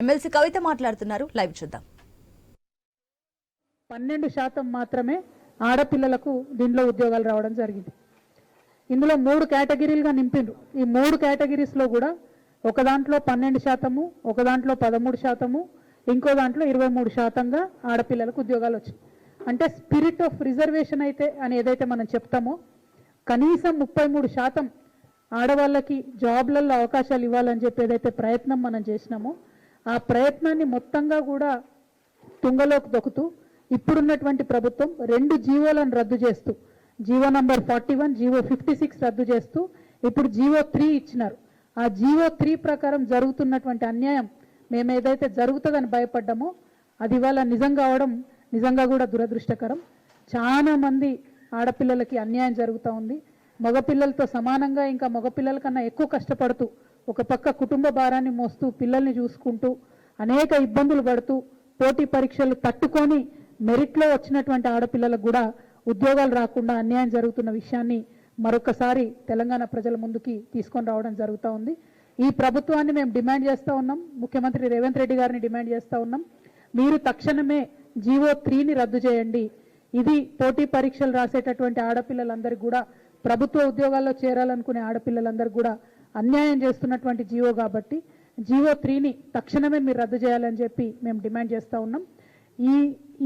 MLC కవిత మాట్లాడుతున్నారు. Live చూద్దాం. పన్నెండు శాతం మాత్రమే ఆడపిల్లలకు దీనిలో ఉద్యోగాలు రావడం జరిగింది. ఇందులో మూడు కేటగిరీలుగా నింపిండ్రు. ఈ మూడు కేటగిరీస్లో కూడా ఒక దాంట్లో పన్నెండు శాతము ఒక దాంట్లో పదమూడు శాతము ఇంకో దాంట్లో ఇరవై మూడు శాతంగా ఆడపిల్లలకు ఉద్యోగాలు వచ్చాయి అంటే స్పిరిట్ ఆఫ్ రిజర్వేషన్ అయితే అని ఏదైతే మనం చెప్తామో కనీసం ముప్పై మూడు శాతం ఆడవాళ్ళకి జాబ్లలో అవకాశాలు ఇవ్వాలని చెప్పి ఏదైతే ప్రయత్నం మనం చేసినామో ఆ ప్రయత్నాన్ని మొత్తంగా కూడా తుంగలోకి దొక్కుతూ ఇప్పుడున్నటువంటి ప్రభుత్వం రెండు జీవోలను రద్దు చేస్తూ GO number forty one GO fifty six రద్దు చేస్తూ ఇప్పుడు జీవో త్రీ ఇచ్చినారు. ఆ జీవో త్రీ ప్రకారం జరుగుతున్నటువంటి అన్యాయం మేము ఏదైతే జరుగుతుందని భయపడ్డామో అది ఇవాళ నిజం కావడం నిజంగా కూడా దురదృష్టకరం. చాలామంది ఆడపిల్లలకి అన్యాయం జరుగుతూ ఉంది. మగపిల్లలతో సమానంగా ఇంకా మగపిల్లల కన్నా ఎక్కువ కష్టపడుతూ ఒక పక్క కుటుంబ భారాన్ని మోస్తూ పిల్లల్ని చూసుకుంటూ అనేక ఇబ్బందులు పడుతూ పోటీ పరీక్షలు తట్టుకొని మెరిట్లో వచ్చినటువంటి ఆడపిల్లలకు కూడా ఉద్యోగాలు రాకుండా అన్యాయం జరుగుతున్న విషయాన్ని మరొకసారి తెలంగాణ ప్రజల ముందుకి తీసుకొని రావడం జరుగుతూ ఉంది. ఈ ప్రభుత్వాన్ని మేము డిమాండ్ చేస్తూ ఉన్నాం. ముఖ్యమంత్రి రేవంత్ రెడ్డి గారిని డిమాండ్ చేస్తూ ఉన్నాం. మీరు తక్షణమే జీవో త్రీని రద్దు చేయండి. ఇది పోటీ పరీక్షలు రాసేటటువంటి ఆడపిల్లలందరికీ కూడా ప్రభుత్వ ఉద్యోగాల్లో చేరాలనుకునే ఆడపిల్లలందరికీ కూడా అన్యాయం చేస్తున్నటువంటి జియో కాబట్టి జియో త్రీని తక్షణమే మీరు రద్దు చేయాలని చెప్పి మేము డిమాండ్ చేస్తూ ఉన్నాం. ఈ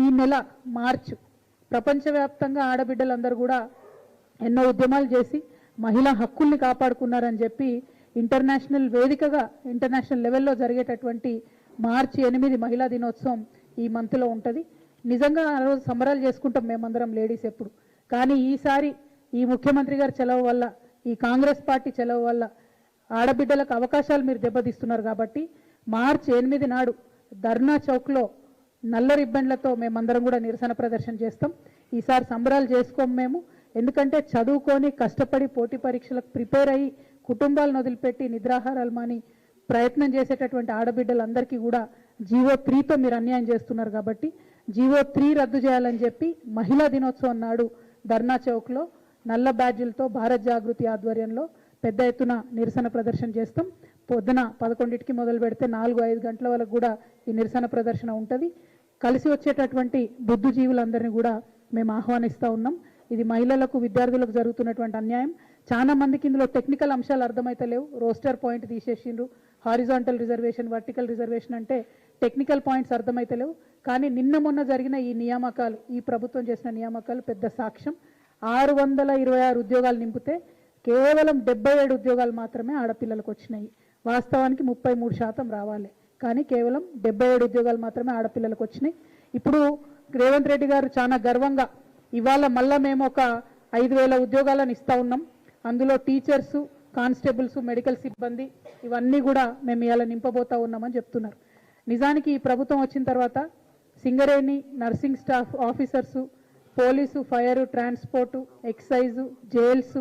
ఈ నెల మార్చ్ ప్రపంచవ్యాప్తంగా ఆడబిడ్డలందరూ కూడా ఎన్నో ఉద్యమాలు చేసి మహిళా హక్కుల్ని కాపాడుకున్నారని చెప్పి ఇంటర్నేషనల్ వేదికగా ఇంటర్నేషనల్ లెవెల్లో జరిగేటటువంటి మార్చి ఎనిమిది మహిళా దినోత్సవం ఈ మంత్లో ఉంటుంది. నిజంగా ఆ రోజు సంబరాలు చేసుకుంటాం మేమందరం లేడీస్ ఎప్పుడు. కానీ ఈసారి ఈ ముఖ్యమంత్రి గారి చెలవు వల్ల ఈ కాంగ్రెస్ పార్టీ చెలవు వల్ల ఆడబిడ్డలకు అవకాశాలు మీరు దెబ్బతీస్తున్నారు కాబట్టి మార్చి ఎనిమిది నాడు ధర్నా చౌక్లో నల్ల రిబ్బన్లతో మేమందరం కూడా నిరసన ప్రదర్శన చేస్తాం. ఈసారి సంబరాలు చేసుకోము మేము. ఎందుకంటే చదువుకొని కష్టపడి పోటీ పరీక్షలకు ప్రిపేర్ అయ్యి కుటుంబాలను వదిలిపెట్టి నిద్రాహారాలు మాని ప్రయత్నం చేసేటటువంటి ఆడబిడ్డలందరికీ కూడా జీవో త్రీతో మీరు అన్యాయం చేస్తున్నారు కాబట్టి జీవో త్రీ రద్దు చేయాలని చెప్పి మహిళా దినోత్సవం నాడు ధర్నా చౌక్లో నల్ల బ్యాడ్జీలతో భారత్ జాగృతి ఆధ్వర్యంలో పెద్ద ఎత్తున నిరసన ప్రదర్శన చేస్తాం. పొద్దున పదకొండింటికి మొదలు పెడితే నాలుగు ఐదు గంటల వరకు కూడా ఈ నిరసన ప్రదర్శన ఉంటుంది. కలిసి వచ్చేటటువంటి బుద్ధిజీవులందరినీ కూడా మేము ఆహ్వానిస్తూ ఉన్నాం. ఇది మహిళలకు విద్యార్థులకు జరుగుతున్నటువంటి అన్యాయం. చాలా మందికి ఇందులో టెక్నికల్ అంశాలు అర్థమైతలేవు రోస్టర్ పాయింట్ తీసేసిండ్రు. హారిజాంటల్ రిజర్వేషన్ వర్టికల్ రిజర్వేషన్ అంటే టెక్నికల్ పాయింట్స్ అర్థమైతలేవు కానీ నిన్న మొన్న జరిగిన ఈ నియామకాలు ఈ ప్రభుత్వం చేసిన నియామకాలు పెద్ద సాక్ష్యం. ఆరు వందల ఇరవై ఆరు ఉద్యోగాలు నింపితే కేవలం డెబ్బై ఏడు ఉద్యోగాలు మాత్రమే ఆడపిల్లలకు వచ్చినాయి. వాస్తవానికి ముప్పై మూడు శాతం రావాలి. కానీ కేవలం డెబ్బై ఏడు ఉద్యోగాలు మాత్రమే ఆడపిల్లలకు వచ్చినాయి. ఇప్పుడు రేవంత్ రెడ్డి గారు చాలా గర్వంగా ఇవాళ మళ్ళా మేము ఒక ఐదు వేల ఉద్యోగాలను ఇస్తూ ఉన్నాం. అందులో టీచర్సు కానిస్టేబుల్స్ మెడికల్ సిబ్బంది ఇవన్నీ కూడా మేము ఇవాళ నింపబోతా ఉన్నామని చెప్తున్నారు. నిజానికి ఈ ప్రభుత్వం వచ్చిన తర్వాత Singareni nursing staff officers police fire transport excise jails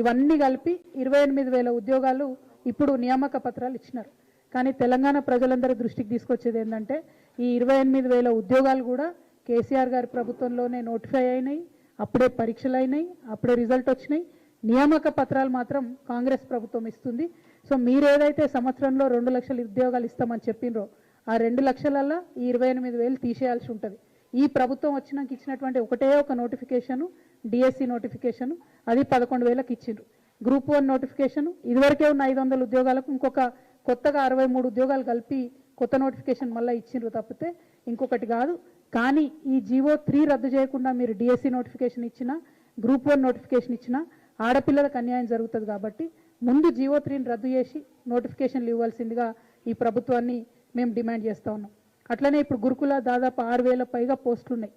ఇవన్నీ కలిపి ఇరవై ఎనిమిది వేల ఉద్యోగాలు ఇప్పుడు నియామక పత్రాలు ఇచ్చినారు. కానీ తెలంగాణ ప్రజలందరి దృష్టికి తీసుకొచ్చేది ఏంటంటే ఈ ఇరవై ఎనిమిది వేల ఉద్యోగాలు కూడా కేసీఆర్ గారి ప్రభుత్వంలోనే నోటిఫై అయినాయి అప్పుడే పరీక్షలు అయినాయి అప్పుడే రిజల్ట్ వచ్చినాయి. నియామక పత్రాలు మాత్రం కాంగ్రెస్ ప్రభుత్వం ఇస్తుంది. సో మీరు ఏదైతే సంవత్సరంలో రెండు లక్షల ఉద్యోగాలు ఇస్తామని చెప్పినరో ఆ రెండు లక్షలల్లో ఈ ఇరవై ఎనిమిది వేలు తీసేయాల్సి ఉంటుంది. ఈ ప్రభుత్వం వచ్చినాక ఇచ్చినటువంటి ఒకటే ఒక నోటిఫికేషను డిఎస్సి నోటిఫికేషన్ అది పదకొండు వేలకు ఇచ్చిండ్రు. గ్రూప్ వన్ నోటిఫికేషన్ ఇదివరకే ఉన్న ఐదు వందల ఉద్యోగాలకు ఇంకొక కొత్తగా అరవై మూడు ఉద్యోగాలు కలిపి కొత్త నోటిఫికేషన్ మళ్ళీ ఇచ్చిండ్రు తప్పితే ఇంకొకటి కాదు. కానీ ఈ జీవో త్రీ రద్దు చేయకుండా మీరు డిఎస్సి నోటిఫికేషన్ ఇచ్చినా గ్రూప్ వన్ నోటిఫికేషన్ ఇచ్చినా ఆడపిల్లలకు అన్యాయం జరుగుతుంది కాబట్టి ముందు జీవో త్రీని రద్దు చేసి నోటిఫికేషన్లు ఇవ్వాల్సిందిగా ఈ ప్రభుత్వాన్ని మేము డిమాండ్ చేస్తూ ఉన్నాం. అట్లనే ఇప్పుడు గురుకుల దాదాపు ఆరు వేల పైగా పోస్టులు ఉన్నాయి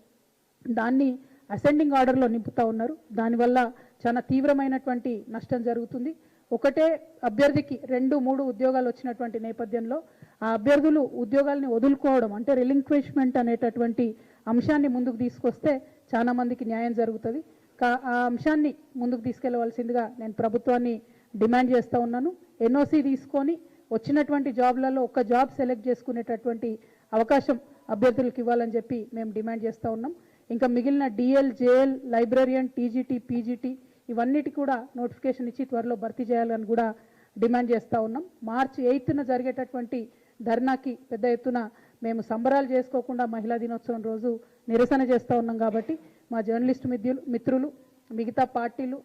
దాన్ని అసెండింగ్ ఆర్డర్లో నింపుతా ఉన్నారు. దానివల్ల చాలా తీవ్రమైనటువంటి నష్టం జరుగుతుంది. ఒకటే అభ్యర్థికి రెండు మూడు ఉద్యోగాలు వచ్చినటువంటి నేపథ్యంలో ఆ అభ్యర్థులు ఉద్యోగాల్ని వదులుకోవడం అంటే రిలింక్విష్మెంట్ అనేటటువంటి అంశాన్ని ముందుకు తీసుకొస్తే చాలా మందికి న్యాయం జరుగుతుంది. కా- ఆ అంశాన్ని ముందుకు తీసుకెళ్ళవలసిందిగా నేను ప్రభుత్వాన్ని డిమాండ్ చేస్తూ ఉన్నాను. ఎన్ఓసి తీసుకొని వచ్చినటువంటి జాబ్లలో ఒక జాబ్ సెలెక్ట్ చేసుకునేటటువంటి అవకాశం అభ్యర్థులకు ఇవ్వాలని చెప్పి మేము డిమాండ్ చేస్తూ ఉన్నాం. ఇంకా మిగిలిన DL JL librarian TGT PGT ఇవన్నిటి కూడా నోటిఫికేషన్ ఇచ్చి త్వరలో భర్తీ చేయాలని కూడా డిమాండ్ చేస్తూ ఉన్నాం. మార్చి ఎయిత్న జరిగేటటువంటి ధర్నాకి పెద్ద ఎత్తున మేము సంబరాలు చేసుకోకుండా మహిళా దినోత్సవం రోజు నిరసన చేస్తూ ఉన్నాం కాబట్టి మా జర్నలిస్ట్ మిత్రులు మిత్రులు మిగతా పార్టీలు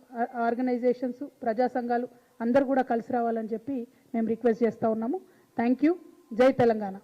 ఆర్గనైజేషన్స్ ప్రజా సంఘాలు అందరు కూడా కలిసి రావాలని చెప్పి మేము రిక్వెస్ట్ చేస్తూ ఉన్నాము. థ్యాంక్ యూ జై తెలంగాణ.